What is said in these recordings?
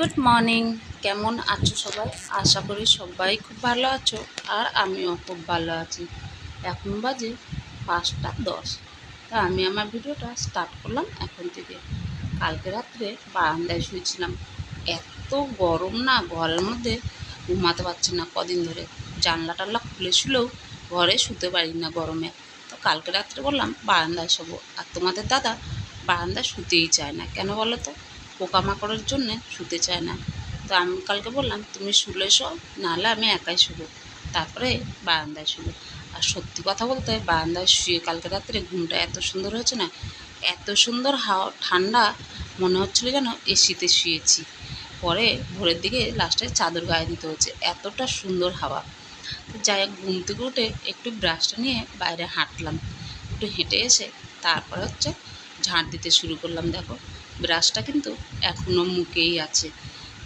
Good morning কেমন আছো সবাই? আশা করি সবাই খুব ভালো আছো, আর আমিও খুব ভালো আছি। এখন বাজে পাঁচটা দশ। তা আমি আমার ভিডিওটা স্টার্ট করলাম এখন থেকে। কালকে রাত্রে বারান্দায় শুয়েছিলাম। এত গরম না ঘরের মধ্যে ঘুমাতে পারছি না কদিন ধরে। জানলা টানলা খুলে শুলেও ঘরে শুতে পারি না গরমে। তো কালকে রাত্রে বললাম বারান্দায় শোবো। আর তোমাদের দাদা বারান্দায় শুতেই চায় না। কেন বলো তো? পোকামাকড়ের জন্যে শুতে চায় না। তো আমি কালকে বললাম, তুমি শুলে শো নাহলে আমি একাই শুবো। তারপরে বারান্দায় শুবো আর সত্যি কথা বলতে, বারান্দায় শুয়ে কালকে রাত্রে ঘুমটা এত সুন্দর হয়েছে না, এত সুন্দর হাওয়া, ঠান্ডা, মনে হচ্ছিল যেন এসিতে শুয়েছি। পরে ভোরের দিকে লাস্টে চাদর গায়ে দিতে হচ্ছে এতটা সুন্দর হাওয়া। তো যাই হোক, ঘুম থেকে উঠে একটু ব্রাশটা নিয়ে বাইরে হাঁটলাম। একটু হেঁটে এসে তারপরে হচ্ছে ঝাঁট দিতে শুরু করলাম, দেখো। ব্রাশটা কিন্তু এখনও মুখেই আছে।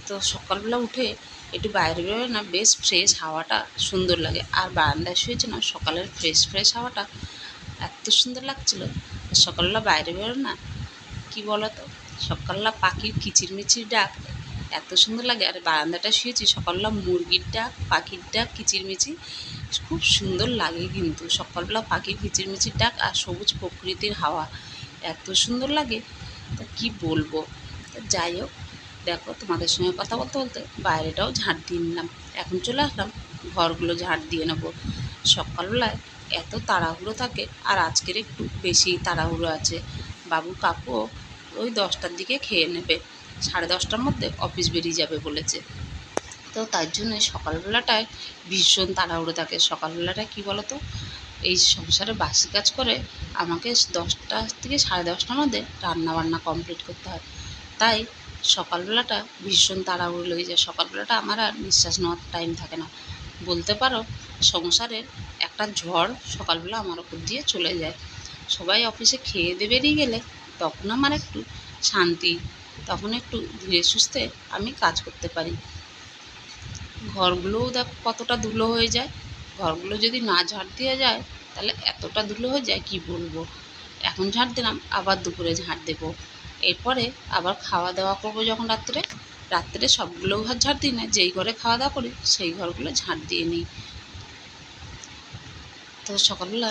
তো সকালবেলা উঠে একটু বাইরে বেরোয় না বেশ ফ্রেশ হাওয়াটা সুন্দর লাগে। আর বারান্দায় শুয়েছে না সকালের ফ্রেশ ফ্রেশ হাওয়াটা এত সুন্দর লাগছিল। সকালবেলা বাইরে বেরো না, কি বলো তো সকালবেলা পাখির কিচিরমিচির ডাক এত সুন্দর লাগে। আর বারান্দাটা শুয়েছি, সকালবেলা মুরগির ডাক, পাখির ডাক, কিচিরমিচির, খুব সুন্দর লাগে কিন্তু। সকালবেলা পাখির কিচিরমিচির ডাক আর সবুজ প্রকৃতির হাওয়া এত সুন্দর লাগে। তা কী বলব? যাই হোক, দেখো তোমাদের সঙ্গে কথা বলতে বলতে বাইরেটাও ঝাঁট দিয়ে নিলাম। এখন চলে আসলাম, ঘরগুলো ঝাঁট দিয়ে নেব। সকালবেলায় এত তাড়াহুড়ো থাকে, আর আজকের একটু বেশি তাড়াহুড়ো আছে। বাবু কাকুও ওই দশটার দিকে খেয়ে নেবে। সাড়ে দশটার মধ্যে অফিস বেরিয়ে যাবে বলেছে। তো তার জন্য সকালবেলাটায় ভীষণ তাড়াহুড়ো থাকে। সকালবেলাটা কী বলো তো এই সংসারে বাসি কাজ করে আমাকে দশটা থেকে সাড়ে দশটার মধ্যে রান্না বান্না কমপ্লিট করতে হয়। তাই সকালবেলাটা ভীষণ তাড়াহুড়ো লেগে যায়। সকালবেলাটা আমার আর নিঃশ্বাস নেওয়ার টাইম থাকে না। বলতে পারো সংসারের একটা ঝড় সকালবেলা আমার ওপর দিয়ে চলে যায়। সবাই অফিসে খেয়ে দিয়ে বেরিয়ে গেলে তখন আমার একটু শান্তি, তখন একটু ধীরে সুস্থে আমি কাজ করতে পারি। ঘরগুলোও দেখ কতটা ধুলো হয়ে যায়। ঘরগুলো যদি না ঝাড় দেওয়া যায়, তাহলে এতটা ধুলো হয়ে যায় কি বলব? এখন ঝাড় দিলাম, আবার দুপুরে ঝাড় দেবো। এরপরে আবার খাওয়া দাওয়া করব যখন রাত্রে। রাত্রে সবগুলো ঘর ঝাড় দিই না, যেই ঘরে খাওয়া দাওয়া করি, সেই ঘরগুলো ঝাড় দিয়ে নিই। তো সকালবেলা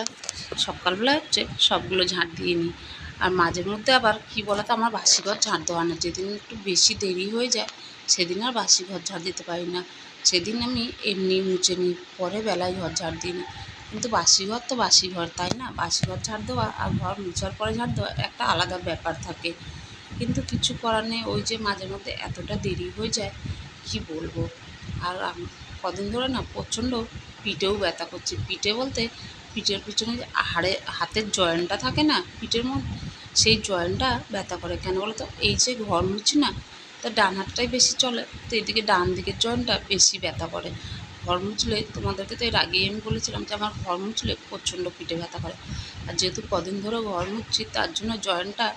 সকালবেলা হচ্ছে সবগুলো ঝাঁট দিয়ে নিই। আর মাঝে মধ্যে আবার কি বলতো, আমার বাসি ঘর ঝাঁট দেওয়া না। যেদিন একটু বেশি দেরি হয়ে যায়, সেদিন আর বাসি ঘর ঝাড় দিতে পারি না। সেদিন আমি এমনি মুছে নিই, পরে বেলায় ঘর ঝাড় দিই না কিন্তু বাসি ঘর তো বাসি ঘর তাই না? বাসি ঘর ঝাড় দেওয়া আর ঘর মুছার পরে ঝাড় দেওয়া একটা আলাদা ব্যাপার থাকে। কিন্তু কিছু করার নেই, ওই যে মাঝে মধ্যে এতটা দেরি হয়ে যায়, কি বলব? আর কদিন ধরে না প্রচণ্ড পিঠেও ব্যথা করছে। পিঠে বলতে পিঠের পিছনে যে হাড়ে, হাতের জয়েন্টটা থাকে না, পিঠের মধ্যে, সেই জয়েন্টটা ব্যথা করে। কেন বলো তো এই যে ঘর মুছি না তা ডান হাতটাই বেশি চলে, তো এদিকে ডান দিকের জয়েন্টটা বেশি ব্যথা করে। ঘর মুছলে, তোমাদেরকে তো এর আগেই আমি বলেছিলাম যে আমার ঘর মুছলে প্রচণ্ড পিঠে ব্যথা করে। আর যেহেতু কদিন ধরে ঘর মুছছি, তার জন্য জয়েন্টটা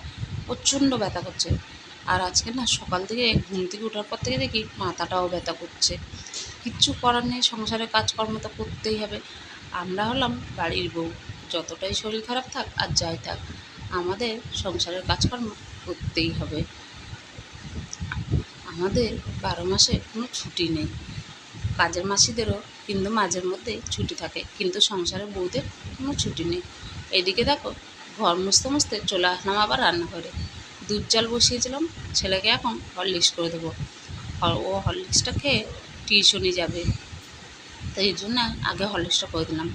প্রচণ্ড ব্যথা করছে। আর আজকে না সকাল থেকে ঘুম থেকে ওঠার পর থেকে দেখি মাথাটাও ব্যথা করছে। কিচ্ছু করার নেই সংসারের কাজকর্ম তো করতেই হবে। আমরা হলাম বাড়ির বউ, যতটাই শরীর খারাপ থাক আর যাই থাক, আমাদের সংসারের কাজকর্ম করতেই হবে। আমাদের বারো মাসে কোনো ছুটি নেই। কাজের মাসিদেরও কিন্তু মাঝের মধ্যে ছুটি থাকে, কিন্তু সংসারের বউদের কোনো ছুটি নেই। এদিকে দেখো, ঘর মুছতে মুছতে চলে আসলাম আবার রান্নাঘরে। দুধ জল বসিয়েছিলাম, ছেলেকে এখন হরলিক্স করে দেবো। ও হরলিক্সটা খেয়ে টিউশনি যাবে। তাই এই জন্য আগে হরলিক্সটা করে দিলাম।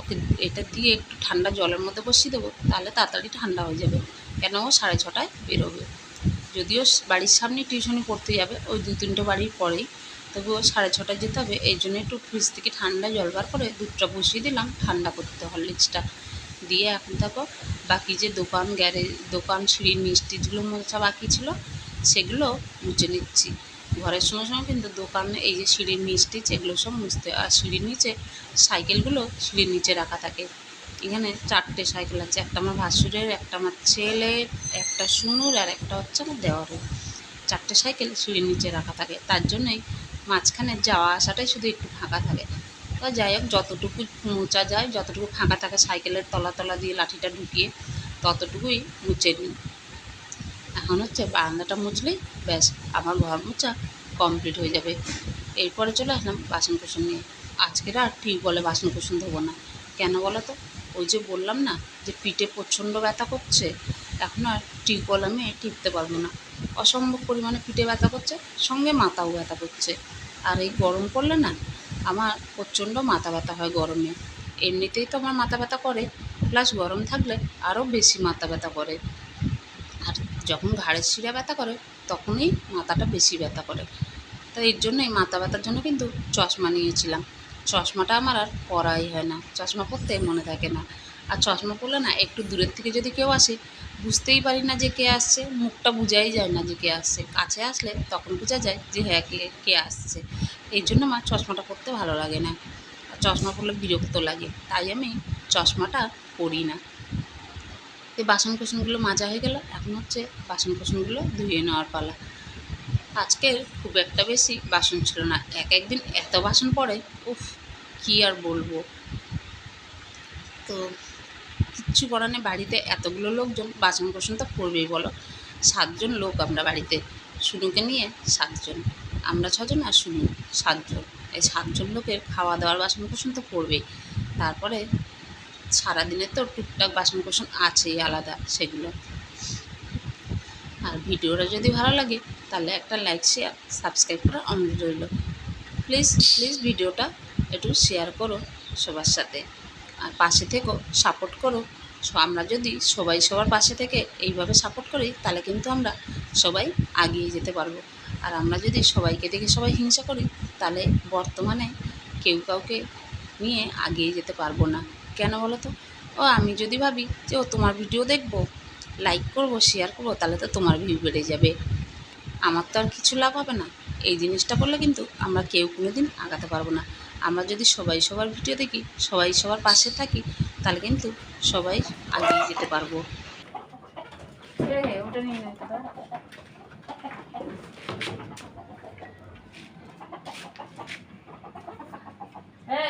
ওকে এটা দিয়ে একটু ঠান্ডা জলের মধ্যে বসিয়ে দেবো, তাহলে তাড়াতাড়ি ঠান্ডা হয়ে যাবে। কেন ও সাড়ে ছটায় বেরোবে। যদিও বাড়ির সামনে টিউশনি পড়তে যাবে, ওই দু তিনটে বাড়ির পরেই। তবুও সাড়ে ছটায় যেতে হবে, এই জন্য একটু ফ্রিজ থেকে ঠান্ডা জল বার করে দুধটা বসিয়ে দিলাম, ঠান্ডা করতে হরলিক্সটা দিয়ে এখন দেখো, বাকি যে দোকান, গ্যারেজ, দোকান সিঁড়ির মিষ্টি যেগুলো মোছা বাকি ছিল, সেগুলো মুছে নিচ্ছি। ঘরের সঙ্গে সঙ্গে কিন্তু দোকানে, এই যে সিঁড়ির মিষ্টি এগুলো সব মুছতে আর সিঁড়ির নিচে সাইকেলগুলো সিঁড়ির নিচে রাখা থাকে। এখানে চারটে সাইকেল আছে, একটা আমার ভাসুরের, একটা আমার ছেলের, একটা সুনুর আর একটা হচ্ছে আমার দেওয়ারের। চারটে সাইকেল সিঁড়ির নিচে রাখা থাকে, তার জন্যই মাঝখানে যাওয়া আসাটাই শুধু একটু ফাঁকা থাকে। তো যাই হোক, যতটুকু মোচা যায়, যতটুকু ফাঁকা থাকে সাইকেলের তলা তলা দিয়ে লাঠিটা ঢুকিয়ে, ততটুকুই মুছে নিই। এখন হচ্ছে বারান্দাটা মুছলেই ব্যাস, আমার ঘর মোচা কমপ্লিট হয়ে যাবে। এরপরে চলে আসলাম বাসন কুসন নিয়ে। আজকের আর টিউবওয়েলে বাসন কুসন ধোবো না। কেন বলো তো? ওই যে বললাম না যে পিঠে প্রচণ্ড ব্যথা করছে, এখন আর টিউবওয়েল আমি টিপতে পারব না। অসম্ভব পরিমাণে পিঠে ব্যথা করছে, সঙ্গে মাথাও ব্যথা করছে। আর এই গরম পড়লে না আমার প্রচণ্ড মাথা ব্যথা হয় গরমে। এমনিতেই তো আমার মাথা ব্যথা করে প্লাস গরম থাকলে আরও বেশি মাথা ব্যথা করে। আর যখন ঘাড়ের শিরা ব্যথা করে, তখনই মাথাটা বেশি ব্যথা করে। তো এর জন্যই মাথা ব্যথার জন্য কিন্তু চশমা নিয়েছিলাম। চশমাটা আমার আর পরাই হয় না, চশমা পরতে মনে থাকে না। আর চশমা পরলে না একটু দূরের থেকে যদি কেউ আসে, বুঝতেই পারি না যে কে আসছে, মুখটা বোঝাই যায় না যে কে আসছে। কাছে আসলে তখন বোঝা যায় যে হ্যাঁ কে কে আসছে। এই জন্য আমার চশমাটা পরতে ভালো লাগে না। আর চশমা পরলে বিরক্ত লাগে, তাই আমি চশমাটা পরি না। এই বাসন কোসনগুলো মাজা হয়ে গেল, এখন হচ্ছে বাসন কোসনগুলো ধুয়ে নেওয়ার পালা। আজকের খুব একটা বেশি বাসন ছিল না। এক একদিন এত বাসন পড়ে, উফ, কী আর বলব? তো কিচ্ছু করার নেই, বাড়িতে এতগুলো লোকজন বাসন কোসন তো করবেই বলো। সাতজন লোক আমরা বাড়িতে, শুনুকে নিয়ে সাতজন। আমরা ছজন আর শুনু সাতজন। এই সাতজন লোকের খাওয়া দাওয়ার বাসন কোসন তো করবেই তারপরে সারাদিনের তো টুকটাক বাসন কোসন আছেই আলাদা সেগুলো। আর ভিডিওটা যদি ভালো লাগে তাহলে একটা লাইক শেয়ার সাবস্ক্রাইব করার অনুরোধ রইল। প্লিজ প্লিজ ভিডিওটা একটু শেয়ার করো সবার সাথে। আর পাশে থেকেও সাপোর্ট করো। আমরা যদি সবাই সবার পাশে থেকে এইভাবে সাপোর্ট করি, তাহলে কিন্তু আমরা সবাই এগিয়ে যেতে পারব। আর আমরা যদি সবাইকে দেখে সবাই হিংসা করি, তাহলে বর্তমানে কেউ কাউকে নিয়ে এগিয়ে যেতে পারব না। কেন বলো তো? ও, আমি যদি ভাবি যে ও তোমার ভিডিও দেখব লাইক করব শেয়ার করব, তাহলে তো তোমার ভিউ বেড়ে যাবে। আমার তো আর কিছু লাভ হবে না। এই জিনিসটা করলে কিন্তু আমরা কেউ কোনো দিন আগাতে পারব না। আমরা যদি সবাই সবার ভিডিও দেখি, সবাই সবার পাশে থাকি, তাহলে কিন্তু সবাই আগিয়ে যেতে পারব। ওটা নিয়ে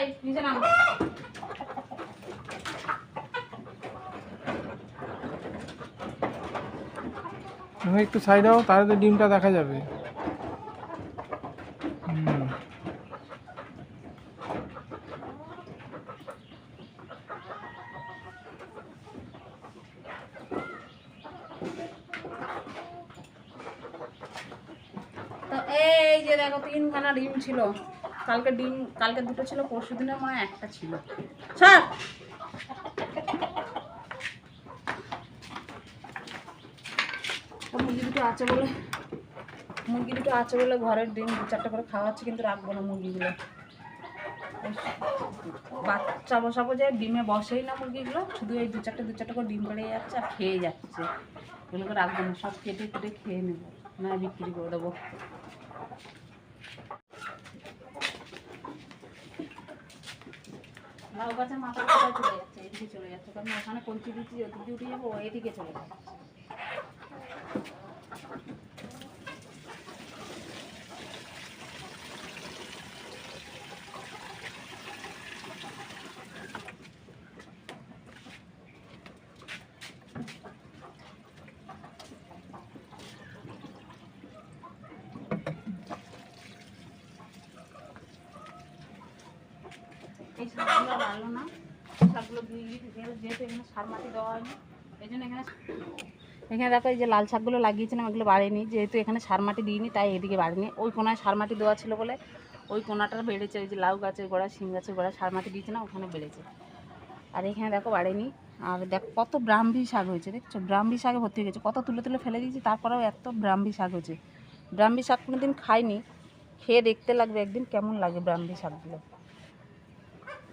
এই নাম। তুমি একটু সাইড হও তাহলে তো ডিমটা দেখা যাবে। এই যে দেখো, তিনখানা ডিম ছিল। কালকে ডিম, কালকে দুটো ছিল পরশু দিনে মনে হয় একটা ছিল। স্যার মুরগি দুটো আছে বলে, মুরগি দুটো আছে বলে ঘরের ডিম দু চারটে করে খাওয়াচ্ছি, কিন্তু রাখব না মুরগিগুলো। বাচ্চা বসাবো যে ডিমে বসেই না মুরগিগুলো, শুধু এই দু চারটে দু চারটে করে ডিম পেড়ে যাচ্ছে আর খেয়ে যাচ্ছে। এগুলোকে রাখব না, সব কেটে কেটে খেয়ে নেব, না বিক্রি করে দেবো। মাথা চলে যাচ্ছে? এদিকে চলে যাচ্ছে, কারণ ওখানে কঞ্চি দিচ্ছি ওদিকে উঠে যাব এদিকে চলে যাচ্ছে। যেহেতু এখানে সার মাটি দেওয়া হয়নি, এই জন্য এখানে এখানে দেখো এই যে লাল শাকগুলো লাগিয়েছিলাম, এগুলো বাড়েনি। যেহেতু এখানে সার মাটি দিইনি, তাই এদিকে বাড়েনি। ওই কোনায় সার মাটি দেওয়া ছিল বলে ওই কোনাটা বেড়েছে, ওই যে লাউ গাছের গোড়া, শিম গাছের গোড়া সার মাটি দিয়েছিলাম ওখানে বেড়েছে। আর এখানে দেখো বাড়েনি। আর দেখো কত ব্রাহ্মী শাক হয়েছে, দেখছ? ব্রাহ্মী শাকে ভর্তি হয়ে গেছে কত তুলে তুলে ফেলে দিয়েছি, তারপরেও এত ব্রাহ্মী শাক হয়েছে। ব্রাহ্মী শাক কোনোদিন খাইনি, খেয়ে দেখতে লাগবে একদিন, কেমন লাগে ব্রাহ্মী শাকগুলো।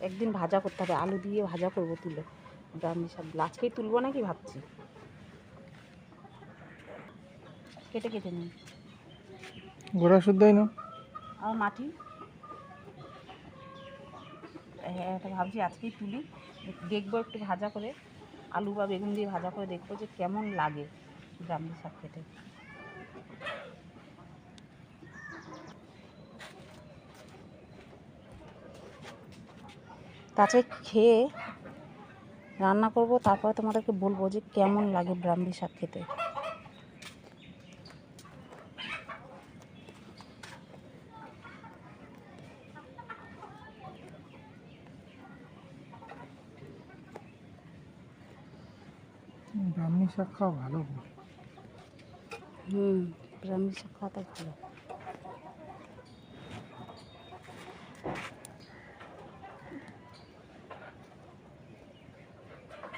একদিন ভাজা করতে হবে আলু দিয়ে ভাজা করব তুলে। ব্রাহ্মী শাকগুলো আজকেই তুলবো নাকি ভাবছি? কেটে কেটে নিই। গোড়া শুদ্ধই না? আর মাটি? হ্যাঁ এটা ভাবছি আজকেই তুলি। দেখব একটু ভাজা করে আলু বা বেগুন দিয়ে ভাজা করে দেখব যে কেমন লাগে ব্রাহ্মী শাক খেতে। কাছে খেয়ে রান্না করব তারপরে তোমাদেরকে বলব যে কেমন লাগে ব্রাহ্মী শাক খেতে। ব্রাহ্মী শাক খাওয়া ভালো। হুম ব্রাহ্মী শাক খাওয়াটা ভালো।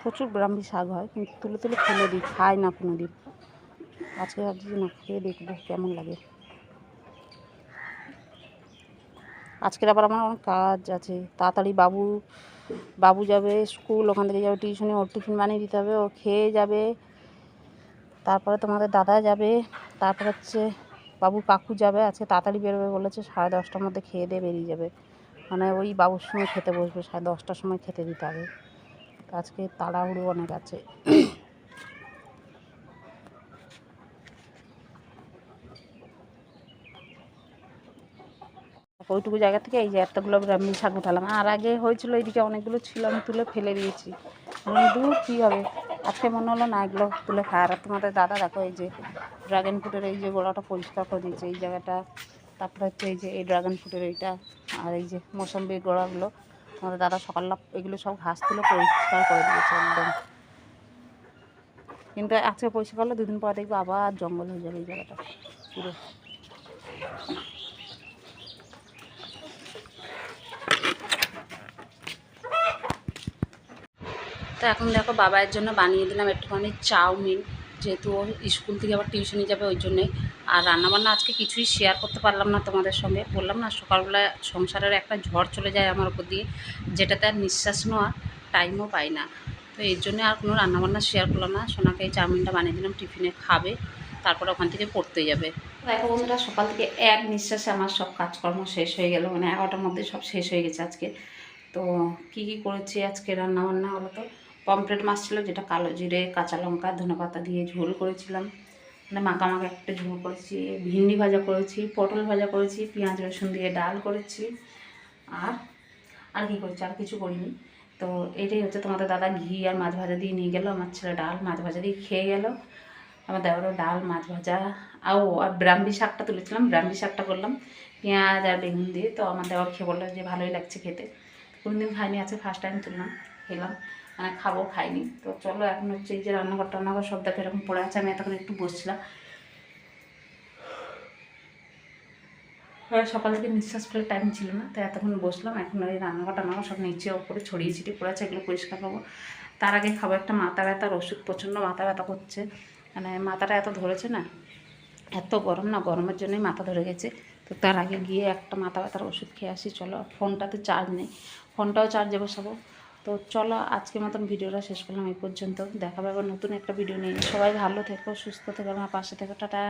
প্রচুর ব্রাহ্মী শাক হয়, কিন্তু তুলে তুলে ফেলে দিই খায় না কোনো দিন আজকে ভাবছি না, খেয়ে দেখব কেমন লাগে। আজকের আবার আমার অনেক কাজ আছে, তাড়াতাড়ি বাবু বাবু যাবে স্কুল, ওখান থেকে যাবে টিউশনে, ওর টিফিন বানিয়ে দিতে হবে, ও খেয়ে যাবে। তারপরে তোমাদের দাদা যাবে, তারপর হচ্ছে বাবু কাকু যাবে, আজকে তাড়াতাড়ি বেরোবে বলেছে, সাড়ে দশটার মধ্যে খেয়ে দিয়ে বেরিয়ে যাবে। মানে ওই বাবুর সময় খেতে বসবে, সাড়ে দশটার সময় খেতে দিতে হবে। আজকে তাড়াহুড়ো অনেক আছে। ওইটুকু জায়গা থেকে এই যে এতগুলো ব্রাহ্মী শাক উঠালাম। আর আগে হয়েছিল এইদিকে অনেকগুলো ছিল, আমি তুলে ফেলে দিয়েছি। দূর, কী হবে? আজকে মনে হলো, না, এগুলো তুলে খায় আর তোমাদের দাদা, দেখো এই যে ড্রাগন ফ্রুটের এই যে গোড়াটা পরিষ্কার করে দিয়েছে, এই জায়গাটা, তারপরে হচ্ছে এই যে এই ড্রাগন ফ্রুটের এইটা, আর এই যে মৌসম্বির গোড়াগুলো তোমাদের দাদা সকালবেলা এগুলো সব ঘাস তুলে পরিষ্কার করে দিয়েছে একদম। কিন্তু আজকে পরিষ্কার করলে দুদিন পর দেখবে আবার জঙ্গল হয়ে যাবে এই জায়গাটা। পুরো। তো এখন দেখো বাবার জন্য বানিয়ে দিলাম একটুখানি চাউমিন, যেহেতু স্কুল থেকে আবার টিউশনে যাবে ওই জন্যে আর রান্নাবান্না আজকে কিছুই শেয়ার করতে পারলাম না তোমাদের সঙ্গে। বললাম না, সকালবেলা সংসারের একটা ঝড় চলে যায় আমার উপর দিয়ে, যেটাতে আর নিঃশ্বাস নেওয়ার টাইমও পাই না। তো এর জন্য আর কোনো রান্নাবান্না শেয়ার করলাম না। সোনাকে এই চাউমিনটা বানিয়ে দিলাম, টিফিনে খাবে, তারপরে ওখান থেকে পড়তে যাবে। দেখো বন্ধুরা, সকাল থেকে এক নিঃশ্বাসে আমার সব কাজকর্ম শেষ হয়ে গেল মানে এগারোটার মধ্যে সব শেষ হয়ে গেছে আজকে। তো কি কি করেছি আজকে রান্নাবান্না হলো তো? পমফ্রেট মাছ ছিল, যেটা কালো জিরে, কাঁচা লঙ্কা ধনে পাতা দিয়ে ঝোল করেছিলাম। মানে মাখা মাখা একটা ঝোল করেছি, ভিন্ডি ভাজা করেছি, পটল ভাজা করেছি, পেঁয়াজ, রসুন দিয়ে ডাল করেছি, আর আর কি করেছি, আর কিছু করিনি। তো এটাই হচ্ছে তোমাদের দাদা ঘি আর মাছ ভাজা দিয়ে নিয়ে গেলো, আমার ছেলে ডাল মাছ ভাজা দিয়ে খেয়ে গেল। আমার দেওয়ারও ডাল, মাছ ভাজা আর ও আর ব্রাহ্মী শাকটা তুলেছিলাম, ব্রাহ্মী শাকটা করলাম, পেঁয়াজ আর বেগুন দিয়ে। তো আমার দেওয়ার খেয়ে বলল যে ভালোই লাগছে খেতে। কোনোদিন খাইনি আছে ফার্স্ট টাইম তুললাম, খেলাম। মানে খাব, খাইনি। তো চলো, এখন হচ্ছে এই যে রান্নাঘর টান্নাঘর সব দেখো, এরকম পড়ে আছে। আমি এতক্ষণ একটু বসছিলাম। আর সকাল থেকে নিঃশ্বাস ফেলে টাইম ছিল না তো এতক্ষণ বসলাম। এখন এই রান্নাঘর টান্নাঘর সব নিচে, ওপরে, ছড়িয়ে ছিটিয়ে পড়ে আছে, এগুলো পরিষ্কার করব তার আগে খাব একটা মাথা ব্যথার ওষুধ, প্রচণ্ড মাথা ব্যথা করছে। মানে মাথাটা এত ধরেছে না, এত গরম না, গরমের জন্যই মাথা ধরে গেছে। তো তার আগে গিয়ে একটা মাথা ব্যথার ওষুধ খেয়ে আসি, চলো। ফোনটাতে চার্জ নেই। ফোনটাও চার্জে বসাবো। তো চলো আজকের মতন ভিডিওটা শেষ করলাম এই পর্যন্ত। দেখা পাবো নতুন একটা ভিডিও নিয়ে। সবাই ভালো থেকো, সুস্থ থেকো, আমার পাশে থেকো, টাটা।